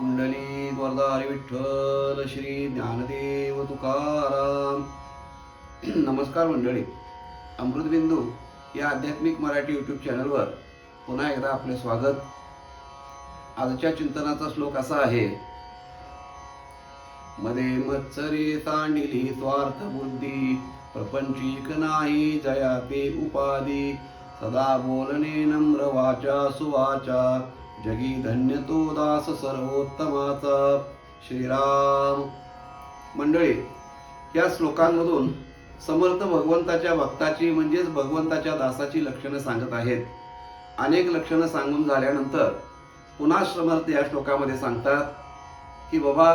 कुंडली वरदारी विठ्ठल श्री ज्ञानदेव तुकाराम. नमस्कार मंडळी. अमृतबिंदू या आध्यात्मिक मराठी यूट्यूब चॅनलवर पुन्हा एकदा आपले स्वागत. आजच्या चिंतनाचा श्लोक असा आहे. मध्ये मत्सरे सांडिली स्वार्थ बुद्धी प्रपंचिक नाही जया ते उपाधी सदा बोलणे नम्र वाचा सुवाचा. जगी धन्य तो दास सर्वोत्तमाचा. श्रीराम. मंडळी या श्लोकांमधून समर्थ भगवंताच्या भक्ताची म्हणजेच भगवंताच्या दासाची लक्षणं सांगत आहेत. अनेक लक्षणं सांगून झाल्यानंतर पुन्हा समर्थ या श्लोकामध्ये सांगतात की बाबा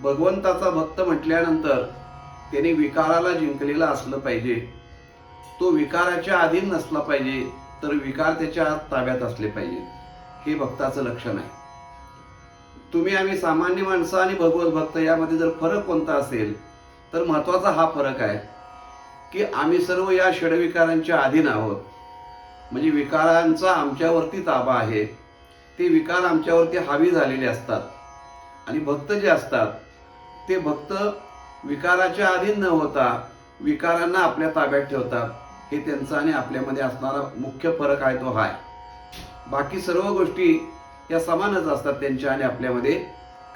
भगवंताचा भक्त म्हटल्यानंतर त्याने विकाराला जिंकलेला असलं पाहिजे. तो विकाराच्या अधीन नसला पाहिजे तर विकार त्याच्या ताब्यात असले पाहिजेत हे भक्ताचं लक्षण आहे. तुम्ही आम्ही सामान्य माणसं आणि भगवत भक्त यामध्ये जर फरक कोणता असेल तर महत्त्वाचा हा फरक आहे की आम्ही सर्व या षडविकारांच्या अधीन आहोत. म्हणजे विकारांचा आमच्यावरती ताबा आहे. ते विकार आमच्यावरती हावी झालेले असतात. आणि भक्त जे असतात ते भक्त विकाराच्या अधीन न होता विकारांना आपल्या ताब्यात ठेवतात. हे त्यांचा आणि आपल्यामध्ये असणारा मुख्य फरक आहे तो हाय. बाकी सर्व गोष्टी या समानच असतात त्यांच्या आणि आपल्यामध्ये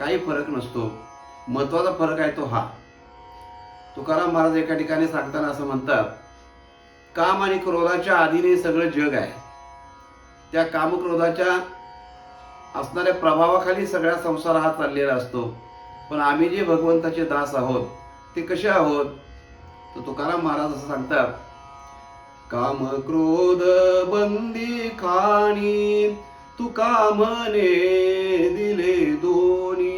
काही फरक नसतो. महत्त्वाचा फरक आहे तो हा. तुकाराम महाराज एका ठिकाणी सांगताना असं म्हणतात काम आणि क्रोधाच्या आधीने सगळं जग आहे. त्या कामक्रोधाच्या असणाऱ्या प्रभावाखाली सगळा संसार हा चाललेला असतो. पण आम्ही जे भगवंताचे दास आहोत ते कसे आहोत? तर तुकाराम महाराज असं सांगतात काम क्रोध बंदी खाणी तू कामने दिले दोनी.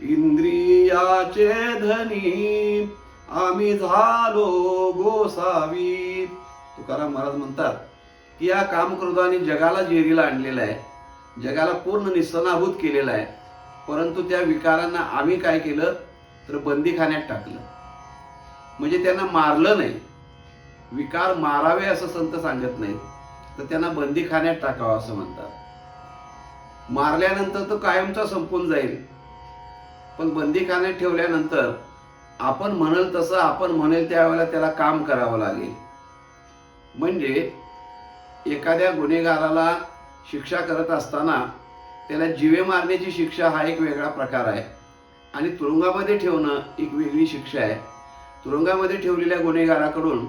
इंद्रियाचे धनी आम्ही झालो गोसावी. तुकाराम महाराज म्हणतात की या कामक्रोधाने जगाला जेरीला आणलेलं आहे जगाला पूर्ण निसनाभूत केलेला आहे. परंतु त्या विकारांना आम्ही काय केलं? तर बंदीखान्यात टाकलं. म्हणजे त्यांना मारलं नाही. विकार मारावे असं संत सांगत नाही तर त्यांना बंदीखान्यात टाकावं असं म्हणतात. मारल्यानंतर तो कायमचा संपून जाईल. पण बंदीखान्यात ठेवल्यानंतर आपण म्हणेल तसं आपण म्हणेल त्यावेळेला त्याला काम करावं लागेल. म्हणजे एखाद्या गुन्हेगाराला शिक्षा करत असताना त्याला जिवे मारण्याची शिक्षा हा एक वेगळा प्रकार आहे. आणि तुरुंगामध्ये ठेवणं एक वेगळी शिक्षा आहे. तुरुंगामध्ये ठेवलेल्या गुन्हेगाराकडून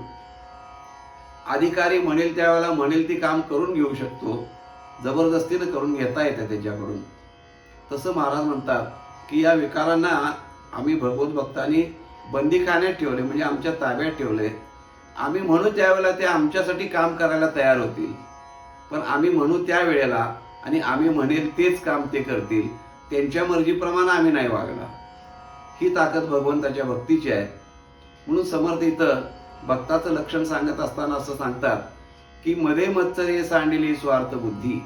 अधिकारी म्हणेल त्यावेळेला म्हणेल ती काम करून घेऊ शकतो. जबरदस्तीनं करून घेता येतं त्याच्याकडून. तसं महाराज म्हणतात की या विकारांना आम्ही भगवत भक्तांनी बंदीखान्यात ठेवले म्हणजे आमच्या ताब्यात ठेवले. आम्ही म्हणू त्यावेळेला ते आमच्यासाठी काम करायला तयार होतील. पण आम्ही म्हणू त्या वेळेला आणि आम्ही म्हणेल तेच काम ते करतील त्यांच्या मर्जीप्रमाणे आम्ही नाही वागणार. ही ताकद भगवंताच्या भक्तीची आहे. म्हणून समर्थ इथं भक्ताचं लक्षण सांगत असताना असं सांगतात की मध्ये हे सांडिली स्वार्थ बुद्धी.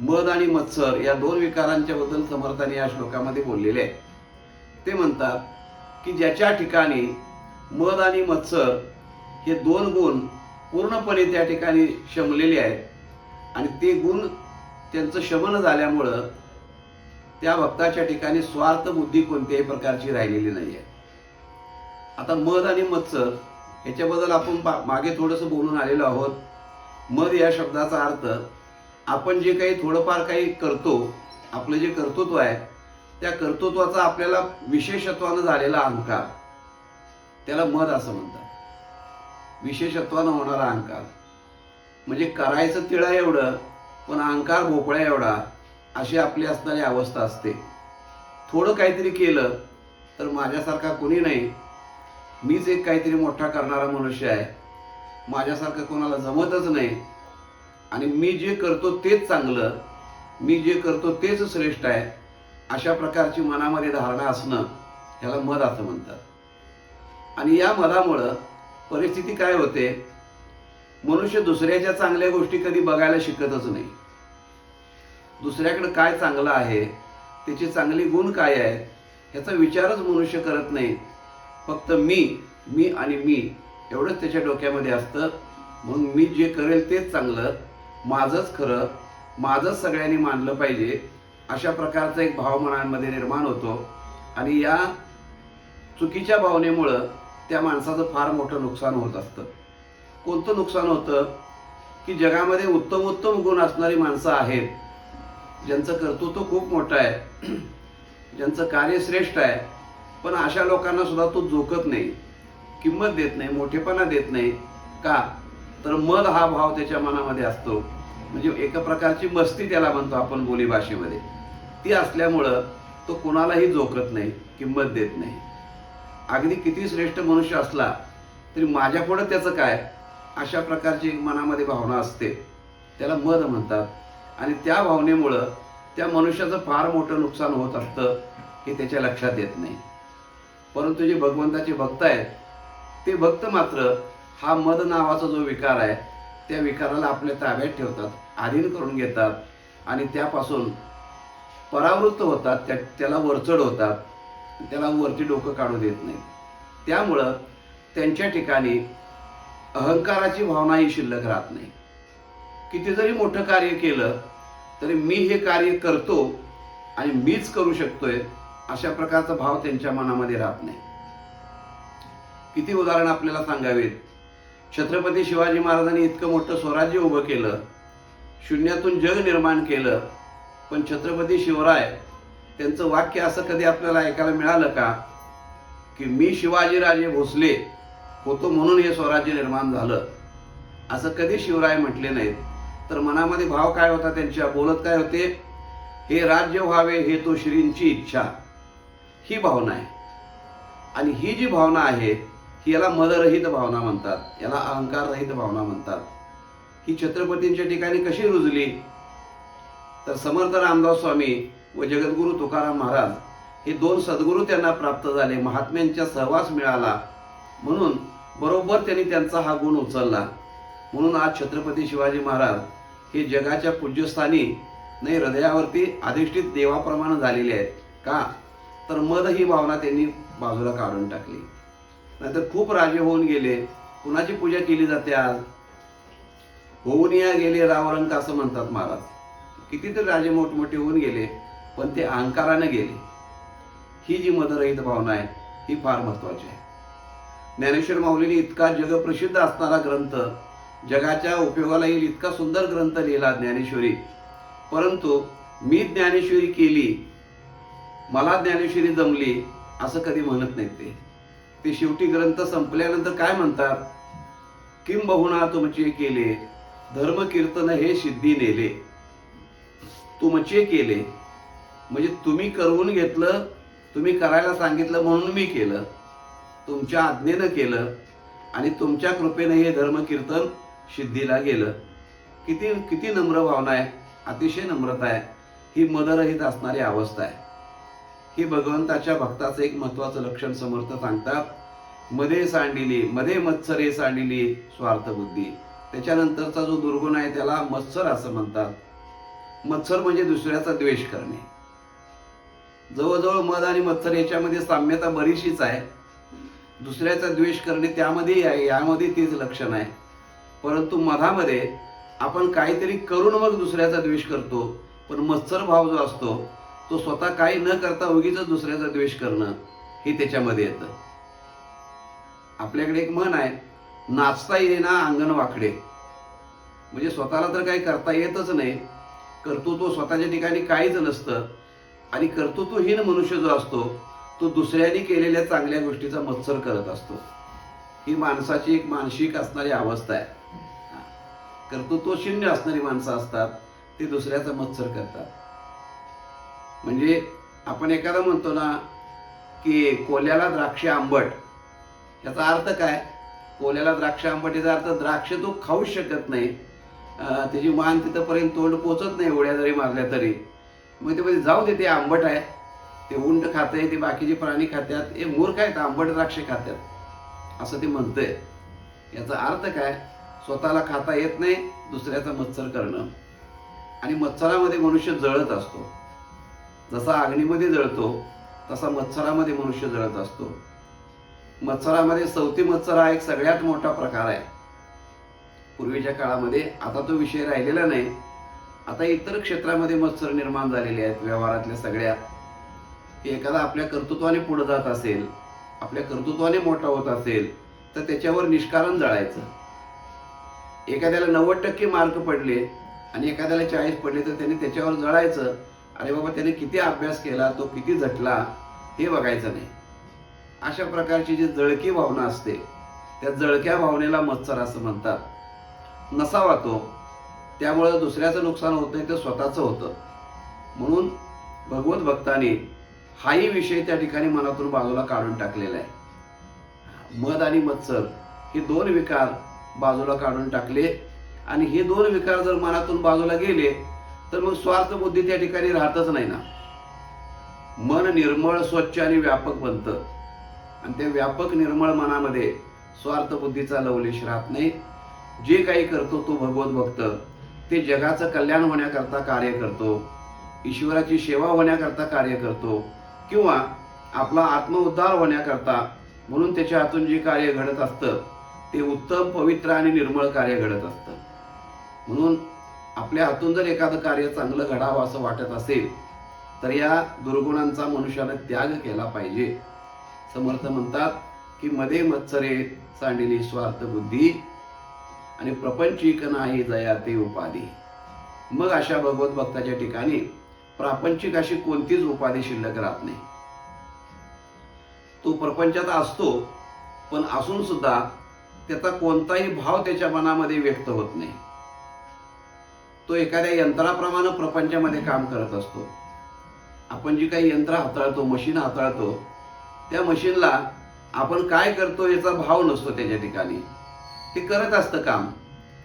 मद आणि मत्सर या दोन विकारांच्या बद्दल समर्थाने या श्लोकामध्ये बोललेले आहे ते म्हणतात की ज्याच्या ठिकाणी मद आणि मत्सर हे दोन गुण पूर्णपणे त्या ठिकाणी शमलेले आहेत आणि ते गुण त्यांचं शमन झाल्यामुळं त्या भक्ताच्या ठिकाणी स्वार्थ बुद्धी कोणत्याही प्रकारची राहिलेली नाही आहे आता मध आणि मत्सर ह्याच्याबद्दल आपण पा- मागे थोडंसं बोलून आलेलो आहोत. मध या शब्दाचा अर्थ आपण जे काही थोडंफार काही करतो आपलं जे कर्तृत्व आहे त्या कर्तृत्वाचा आपल्याला विशेषत्वानं झालेला अहंकार. त्याला मध असं म्हणतात. विशेषत्वानं होणारा अहंकार. म्हणजे करायचं तिळा एवढं पण अहंकार भोपळ्या एवढा अशी आपली असणारी अवस्था असते. थोडं काहीतरी केलं तर माझ्यासारखा कोणी नाही मीच एक काहीतरी मोठा करणारा मनुष्य आहे. माझ्यासारखं कोणाला जमतच नाही. आणि मी जे करतो तेच चांगलं. मी जे करतो तेच श्रेष्ठ आहे. अशा प्रकारची मनामध्ये धारणा असणं ह्याला मद असं म्हणतात. आणि या मदामुळं परिस्थिती काय होते? मनुष्य दुसऱ्याच्या चांगल्या गोष्टी कधी बघायला शिकतच नाही. दुसऱ्याकडे काय चांगलं आहे? त्याचे चांगले गुण काय आहेत? ह्याचा विचारच मनुष्य करत नाही. फक्त मी मी आणि मी एवढंच त्याच्या डोक्यामध्ये असतं. म्हणून मी जे करेल तेच चांगलं माझंच खरं माझंच सगळ्यांनी मानलं पाहिजे अशा प्रकारचा एक भाव मनांमध्ये निर्माण होतो. आणि या चुकीच्या भावनेमुळं त्या माणसाचं फार मोठं नुकसान होत असतं. कोणतं नुकसान होतं? की जगामध्ये उत्तम उत्तम गुण असणारी माणसं आहेत. ज्यांचं कर्तृत्व खूप मोठं आहे. ज्यांचं कार्य श्रेष्ठ आहे. पण अशा लोकांना सुद्धा तो जोकत नाही किंमत देत नाही मोठेपणा देत नाही. का? तर मद हा भाव त्याच्या मनामध्ये असतो. म्हणजे एका प्रकारची मस्ती त्याला म्हणतो आपण बोलीभाषेमध्ये ती असल्यामुळं तो कोणालाही जोकत नाही किंमत देत नाही. अगदी किती श्रेष्ठ मनुष्य असला तरी माझ्या पुढं त्याचं काय? अशा प्रकारची एक मनामध्ये भावना असते. त्याला मद म्हणतात. आणि त्या भावनेमुळं त्या मनुष्याचं फार मोठं नुकसान होत असतं हे त्याच्या लक्षात येत नाही. परंतु जे भगवंताचे भक्त आहेत ते भक्त मात्र हा मद नावाचा जो विकार आहे त्या विकाराला आपल्या ताब्यात ठेवतात अधीन करून घेतात आणि त्यापासून परावृत्त होतात त्या त्याला वरचढ होतात त्याला वरती डोकं काढू देत नाही त्यामुळं त्यांच्या ठिकाणी अहंकाराची भावनाही शिल्लक राहत नाही. किती जरी मोठं कार्य केलं तरी मी हे कार्य करतो आणि मीच करू शकतोय अशा प्रकारचा भाव त्यांच्या मनामध्ये राहत नाही. किती उदाहरण आपल्याला सांगावेत. छत्रपती शिवाजी महाराजांनी इतकं मोठं स्वराज्य उभं केलं. शून्यातून जग निर्माण केलं. पण छत्रपती शिवराय त्यांचं वाक्य असं कधी आपल्याला ऐकायला मिळालं का? की मी शिवाजीराजे भोसले होतो म्हणून हे स्वराज्य निर्माण झालं. असं कधी शिवराय म्हटले नाहीत. तर मनामध्ये भाव काय होता त्यांच्या? बोलत काय होते? हे राज्य व्हावे हे तो श्रींची इच्छा. ही भावना आहे. आणि ही जी भावना आहे ही याला मदरहित भावना म्हणतात याला अहंकाररहित भावना म्हणतात. ही छत्रपतींच्या ठिकाणी कशी रुजली? तर समर्थ रामदास स्वामी व जगद्गुरू तुकाराम महाराज हे दोन सद्गुरू त्यांना प्राप्त झाले महात्म्यांचा सहवास मिळाला. म्हणून बरोबर त्यांनी त्यांचा हा गुण उचलला. म्हणून आज छत्रपती शिवाजी महाराज हे जगाच्या पूज्यस्थानी नाही हृदयावरती अधिष्ठित देवाप्रमाणे झालेले आहेत. का? तर मद ही भावना त्यांनी बाजूला काढून टाकली. नाहीतर खूप राजे होऊन गेले. कुणाची पूजा केली जाते आज? होऊन या गेले रावरंक असं म्हणतात महाराज? कितीतरी राजे मोठमोठे होऊन गेले पण ते अहंकाराने गेले. ही जी मदरहित भावना आहे ही फार महत्वाची आहे. ज्ञानेश्वर माऊलीने इतका जगप्रसिद्ध असणारा ग्रंथ जगाच्या उपयोगाला येईल इतका सुंदर ग्रंथ लिहिला ज्ञानेश्वरी. परंतु मी ज्ञानेश्वरी केली मला ज्ञानेश्वरी जमली असं कधी म्हणत नाहीत ते. ते शेवटी ग्रंथ संपल्यानंतर काय म्हणतात? किंबहुना तुमचे केले? धर्म कीर्तन हे सिद्धी नेले. तुमचे केले. म्हणजे तुम्ही करवून घेतलं तुम्ही करायला सांगितलं म्हणून मी केलं. तुमच्या आज्ञेनं केलं आणि तुमच्या कृपेनं हे धर्म कीर्तन सिद्धीला गेलं. किती किती नम्र भावना आहे. अतिशय नम्रता आहे. ही मदरहित असणारी अवस्था आहे. हे भगवंताच्या भक्ताचं एक महत्वाचं लक्षण समर्थ सांगतात मध्ये सांडिली मध्ये मत्सरे सांडिली स्वार्थ बुद्धी. त्याच्यानंतरचा जो दुर्गुण आहे त्याला मत्सर असं म्हणतात. मत्सर म्हणजे दुसऱ्याचा द्वेष करणे. जवळजवळ मध आणि मत्सर याच्यामध्ये साम्यता बरीचशीच आहे. दुसऱ्याचा द्वेष करणे त्यामध्ये आहे यामध्ये तेच लक्षण आहे. परंतु मधामध्ये आपण काहीतरी करून मग दुसऱ्याचा द्वेष करतो पण मत्सर भाव जो असतो तो स्वतः काही न करता उगीच दुसऱ्याचा द्वेष करणं हे त्याच्यामध्ये येतं. आपल्याकडे एक म्हण आहे नाचता येईना अंगण वाकडे. म्हणजे स्वतःला तर काही करता येतच नाही. कर्तृत्व स्वतःच्या ठिकाणी काहीच नसतं. आणि कर्तृत्वहीन मनुष्य जो असतो तो दुसऱ्याने केलेल्या चांगल्या गोष्टीचा मत्सर करत असतो. ही माणसाची एक मानसिक असणारी अवस्था आहे. कर्तृत्व शून्य असणारी माणसं असतात ते दुसऱ्याचा मत्सर करतात. म्हणजे आपण एखादा म्हणतो ना की कोल्याला द्राक्ष आंबट याचा अर्थ काय? कोल्याला द्राक्ष आंबट याचा अर्थ द्राक्ष तो खाऊच शकत नाही. त्याची मान तिथंपर्यंत तोंड पोचत नाही एवढ्या जरी मारल्या तरी. मग ते म्हणजे जाऊ दे ते आंबट आहे. ते उंट खाते ते बाकीचे प्राणी खात्यात हे मूर्ख आहेत आंबट द्राक्ष खात्यात. असं ते म्हणतंय. याचा अर्थ काय? स्वतःला खाता येत नाही दुसऱ्याचा मत्सर करणं. आणि मत्सरामध्ये मनुष्य जळत असतो. जसा अग्नीमध्ये जळतो तसा मत्सरामध्ये मनुष्य जळत असतो. मत्सरामध्ये सवती मत्सर हा एक सगळ्यात मोठा प्रकार आहे. पूर्वीच्या काळामध्ये आता तो विषय राहिलेला नाही. आता इतर क्षेत्रामध्ये मत्सर निर्माण झालेले आहेत व्यवहारातल्या सगळ्या. की एखादा आपल्या कर्तृत्वाने पुढे जात असेल आपल्या कर्तृत्वाने मोठा होत असेल तर त्याच्यावर निष्कारण जळायचं. एखाद्याला नव्वद टक्के मार्क पडले आणि एखाद्याला चाळीस पडले तर त्याने त्याच्यावर जळायचं. अरे बाबा त्याने किती अभ्यास केला तो किती झटला हे बघायचं नाही. अशा प्रकारची जी जळकी भावना असते त्या जळक्या भावनेला मत्सर असं म्हणतात. नसावा तो. त्यामुळं दुसऱ्याचं नुकसान होतं ते स्वतःचं होतं. म्हणून भगवत भक्ताने हाही विषय त्या ठिकाणी मनातून बाजूला काढून टाकलेला आहे. मध आणि मत्सर हे दोन विकार बाजूला काढून टाकले. आणि हे दोन विकार जर मनातून बाजूला गेले तर मग स्वार्थ बुद्धी त्या ठिकाणी राहतच नाही ना. मन निर्मळ स्वच्छ आणि व्यापक बनतं. आणि त्या व्यापक निर्मळ मनामध्ये स्वार्थ बुद्धीचा लवलेश राहत नाही. जे काही करतो तो भगवत भक्त. ते जगाचं कल्याण होण्याकरता कार्य करतो. ईश्वराची सेवा होण्याकरता कार्य करतो. किंवा आपला आत्मउद्धार होण्याकरता म्हणून त्याच्या हातून जे कार्य घडत असतं ते उत्तम पवित्र आणि निर्मळ कार्य घडत असतं. म्हणून आपल्या हातून जर एखादं कार्य चांगलं घडावं असं वाटत असेल तर या दुर्गुणांचा मनुष्यानं त्याग केला पाहिजे. समर्थ म्हणतात की मध्ये मत्सरे सांडिली स्वार्थ बुद्धी आणि प्रपंचिक नाही जया ते उपाधी. मग अशा भगवत भक्ताच्या ठिकाणी प्रापंचिक अशी कोणतीच उपाधी शिल्लक राहत नाही. तो प्रपंचात असतो पण असून सुद्धा त्याचा कोणताही भाव त्याच्या मनामध्ये व्यक्त होत नाही. तो एखाद्या यंत्राप्रमाणे प्रपंचामध्ये काम करत असतो. आपण जी काही यंत्र हाताळतो मशीन हाताळतो त्या मशीनला आपण काय करतो याचा भाव नसतो त्याच्या ठिकाणी. ते करत असतं काम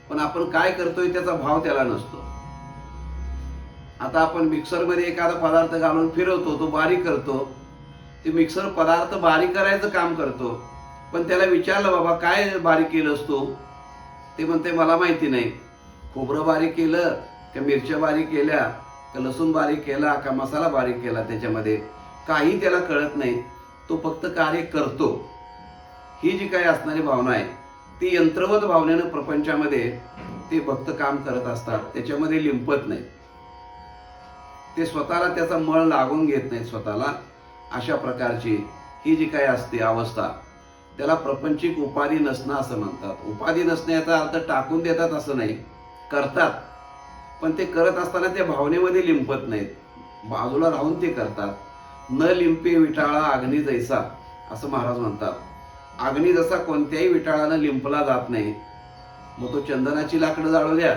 पण आपण काय करतोय त्याचा भाव त्याला नसतो. आता आपण मिक्सरमध्ये एखादा पदार्थ घालून फिरवतो तो बारीक करतो. ते मिक्सर पदार्थ बारीक करायचं काम करतो पण त्याला विचारलं बाबा काय बारीक केलं असतो ते म्हणते मला माहिती नाही. खोबरं बारीक केलं का मिरच्या बारीक केल्या का लसूण बारीक केला का मसाला बारीक केला त्याच्यामध्ये काही त्याला कळत नाही. तो फक्त कार्य करतो. ही जी काही असणारी भावना आहे ती यंत्रवत भावनेनं प्रपंचामध्ये ते भक्त काम करत असतात. त्याच्यामध्ये लिंपत नाही. ते स्वतःला त्याचा मळ लागून घेत नाहीत स्वतःला. अशा प्रकारची ही जी काही असते अवस्था त्याला प्रपंचिक उपाधी नसणं असं म्हणतात. उपाधी नसण्याचा अर्थ टाकून देतात असं नाही. करतात. पण ते करत असताना ते भावनेमध्ये लिंपत नाहीत. बाजूला राहून ते करतात. न लिंपे विटाळा अग्नी जैसा असं महाराज म्हणतात. अग्नी जसा कोणत्याही विटाळानं लिंपला जात नाही. मग तो चंदनाची लाकडं जाळू द्या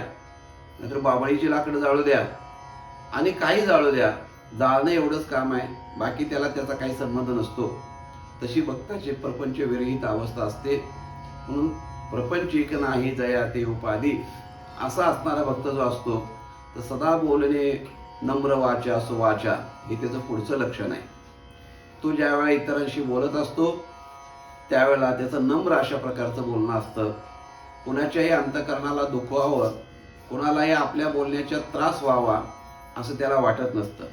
नाहीतर बाबळीची लाकडं जाळू द्या आणि काही जाळू द्या. जाळणं एवढंच काम आहे. बाकी त्याला त्याचा काही संबंध नसतो. तशी भक्ताची प्रपंच विरहित अवस्था असते. म्हणून प्रपंचिक नाही जया ते उपाधी. असा असणारा भक्त जो असतो तर सदा बोलणे नम्र वाचा सुवाचा हे त्याचं पुढचं लक्षण आहे. तो ज्यावेळा इतरांशी बोलत असतो त्यावेळेला त्याचं नम्र अशा प्रकारचं बोलणं असतं. कुणाच्याही अंतकरणाला दुखवावं कुणालाही आपल्या बोलण्याचा त्रास व्हावा असं त्याला वाटत नसतं.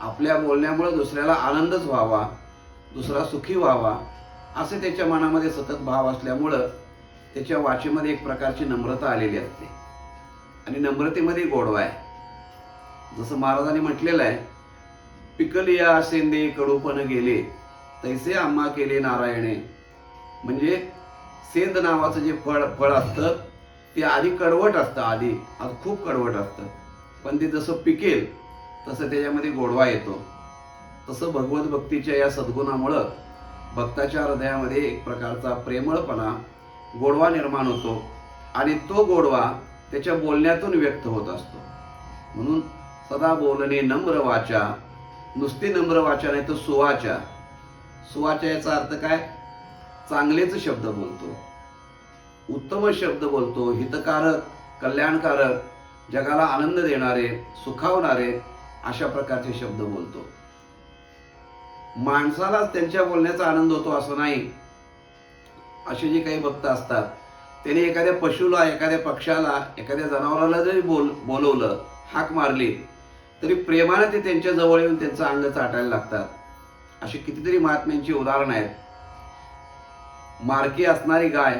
आपल्या बोलण्यामुळे दुसऱ्याला आनंदच व्हावा दुसरा सुखी व्हावा असे त्याच्या मनामध्ये सतत भाव असल्यामुळं त्याच्या वाचेमध्ये एक प्रकारची नम्रता आलेली असते. आणि नम्रतेमध्ये गोडवा आहे. जसं महाराजांनी म्हटलेलं आहे पिकलिया सेंदे कडूपण गेले तैसे आम्हा केले नारायणे. म्हणजे सेंद नावाचं जे फळ फळ असतं ते आधी कडवट असतं आधी आज खूप कडवट असतं. पण ते जसं पिकेल तसं त्याच्यामध्ये गोडवा येतो. तसं भगवत भक्तीच्या या सद्गुणामुळं भक्ताच्या हृदयामध्ये एक प्रकारचा प्रेमळपणा गोडवा निर्माण होतो आणि तो गोडवा त्याच्या बोलण्यातून व्यक्त होत असतो. म्हणून सदा बोलणे नम्र वाचा नुसती नम्र वाचा नाही तर सुवाचा. सुवाचा याचा अर्थ काय? चांगलेच शब्द बोलतो. उत्तम शब्द बोलतो हितकारक कल्याणकारक जगाला आनंद देणारे सुखावणारे अशा प्रकारचे शब्द बोलतो. माणसालाच त्यांच्या बोलण्याचा आनंद होतो असं नाही. असे जे काही भक्त असतात त्याने एखाद्या पशुला एखाद्या पक्षाला एखाद्या जनावराला जरी बोल बोलवलं हाक मारली तरी प्रेमानं ते त्यांच्या जवळ येऊन त्यांचं अंग चाटायला लागतात. अशी कितीतरी महात्म्यांची उदाहरणं आहेत. मारकी असणारी गाय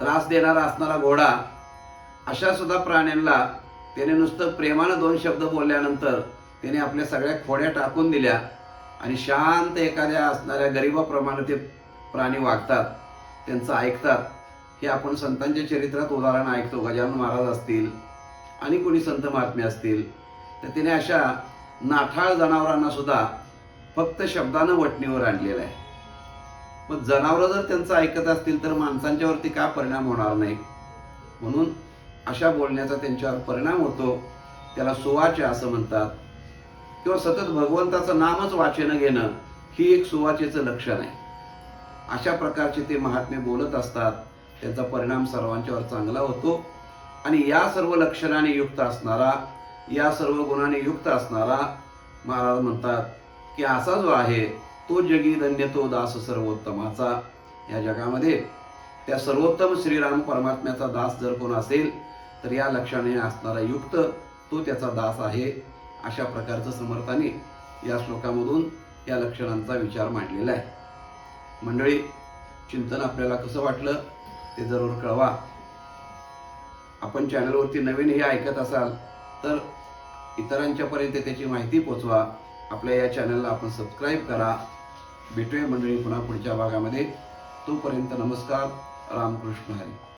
त्रास देणारा असणारा घोडा अशा सुद्धा प्राण्यांना त्याने नुसतं प्रेमानं दोन शब्द बोलल्यानंतर त्याने आपल्या सगळ्या खोड्या टाकून दिल्या आणि शांत एखाद्या असणाऱ्या गरिबाप्रमाणे ते प्राणी वागतात. त्यांचं ऐकतात. हे आपण संतांच्या चरित्रात उदाहरण ऐकतो गजानन महाराज असतील आणि कोणी संत महात्मे असतील. तर त्याने अशा नाठाळ जनावरांना सुद्धा फक्त शब्दानं वटणीवर आणलेलं आहे. मग जनावरं जर त्यांचं ऐकत असतील तर माणसांच्यावरती का परिणाम होणार नाही? म्हणून अशा बोलण्याचा त्यांच्यावर परिणाम होतो. त्याला सुवाच्य असं म्हणतात. किंवा सतत भगवंताचं नामच वाचन घेणं ही एक सुवाचेचं लक्षण आहे. अशा प्रकारचे ते महात्मे बोलत असतात. त्याचा परिणाम सर्वांच्यावर चांगला होतो. आणि या सर्व लक्षणाने युक्त असणारा या सर्व गुणाने युक्त असणारा महाराज म्हणतात की असा जो आहे तो जगी धन्य तो दास सर्वोत्तमाचा. या जगामध्ये त्या सर्वोत्तम श्रीराम परमात्म्याचा दास जर कोण असेल तर या लक्षणाने असणारा युक्त तो त्याचा दास आहे. अशा प्रकारचं समर्थाने या श्लोकामधून या लक्षणांचा विचार मांडलेला आहे. मंडळी चिंतन आपल्याला कसं वाटलं ते जरूर कळवा. आपण चॅनलवरती नवीन हे ऐकत असाल तर इतरांच्यापर्यंत त्याची माहिती पोचवा. आपल्या या चॅनलला आपण सबस्क्राईब करा. भेटूया मंडळी पुन्हा पुढच्या भागामध्ये. तोपर्यंत नमस्कार. रामकृष्ण हरी.